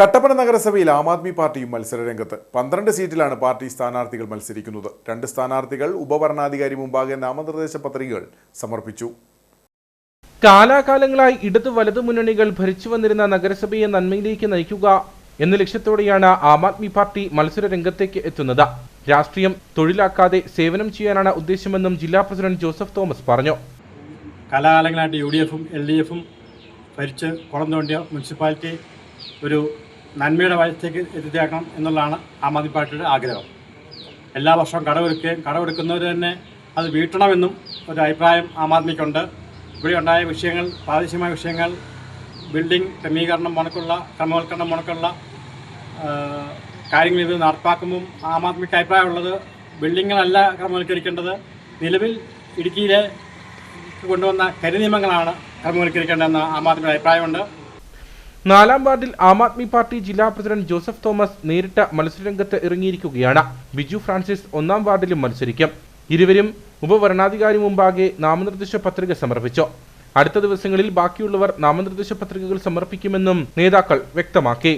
കട്ടപ്പന നഗരസഭയിൽ ആം ആദ്മി പാർട്ടിയും മത്സരരംഗത്ത്. പന്ത്രണ്ട് സീറ്റിലാണ് പാർട്ടി സ്ഥാനാർത്ഥികൾ മത്സരിക്കുന്നത്. രണ്ട് സ്ഥാനാർത്ഥികൾ ഉപഭരണാധികാരി മുമ്പാകെ നാമനിർദ്ദേശ പത്രികകൾ സമർപ്പിച്ചു. കാലാകാലങ്ങളായി ഇടതു വലതു മുന്നണികൾ ഭരിച്ചു വന്നിരുന്ന നഗരസഭയെ നന്മയിലേക്ക് നയിക്കുക എന്ന ലക്ഷ്യത്തോടെയാണ് ആം ആദ്മി പാർട്ടി മത്സര രംഗത്തേക്ക് എത്തുന്നത്. രാഷ്ട്രീയം തൊഴിലാക്കാതെ സേവനം ചെയ്യാനാണ് ഉദ്ദേശമെന്നും ജില്ലാ പ്രസിഡന്റ് ജോസഫ് തോമസ് പറഞ്ഞു. കാലാകാലങ്ങളായിട്ട് യു ഡി എഫും എൽ ഡി എഫും ഭരിച്ച് കുളം തോണ്ടിയ മുനിസിപ്പാലിറ്റി ഒരു നന്മയുടെ വശത്തേക്ക് എത്തിച്ചേക്കണം എന്നുള്ളതാണ് ആം ആദ്മി പാർട്ടിയുടെ ആഗ്രഹം. എല്ലാ വർഷവും കടമെടുക്കുകയും കടമെടുക്കുന്നവർ തന്നെ അത് വീട്ടണമെന്നും ഒരു അഭിപ്രായം ആം ആദ്മിക്കുണ്ട്. ഇവിടെ ഉണ്ടായ വിഷയങ്ങൾ പ്രാദേശികമായ വിഷയങ്ങൾ ബിൽഡിംഗ് ക്രമീകരണം മുണക്കുള്ള ക്രമവൽക്കരണം മുണക്കുള്ള കാര്യങ്ങൾ ഇത് നടപ്പാക്കുമ്പം ആം ആദ്മിക്ക് അഭിപ്രായമുള്ളത് ബിൽഡിങ്ങുകളല്ല ക്രമവൽക്കരിക്കേണ്ടത്. നിലവിൽ ഇടുക്കിയിലെ കൊണ്ടുവന്ന കരിനിയമങ്ങളാണ് ക്രമവൽക്കരിക്കേണ്ടതെന്ന് ആം ആദ്മിയുടെ അഭിപ്രായമുണ്ട്. നാലാം വാർഡിൽ ആം ആദ്മി പാർട്ടി ജില്ലാ പ്രസിഡന്റ് ജോസഫ് തോമസ് നേരിട്ട് മത്സരരംഗത്ത് ഇറങ്ങിയിരിക്കുകയാണ്. ബിജു ഫ്രാൻസിസ് ഒന്നാം വാർഡിലും മത്സരിക്കും. ഇരുവരും ഉപവരണാധികാരി മുമ്പാകെ നാമനിർദ്ദേശ പത്രിക സമർപ്പിച്ചു. അടുത്ത ദിവസങ്ങളിൽ ബാക്കിയുള്ളവർ നാമനിർദ്ദേശ പത്രികകൾ സമർപ്പിക്കുമെന്നും നേതാക്കൾ വ്യക്തമാക്കി.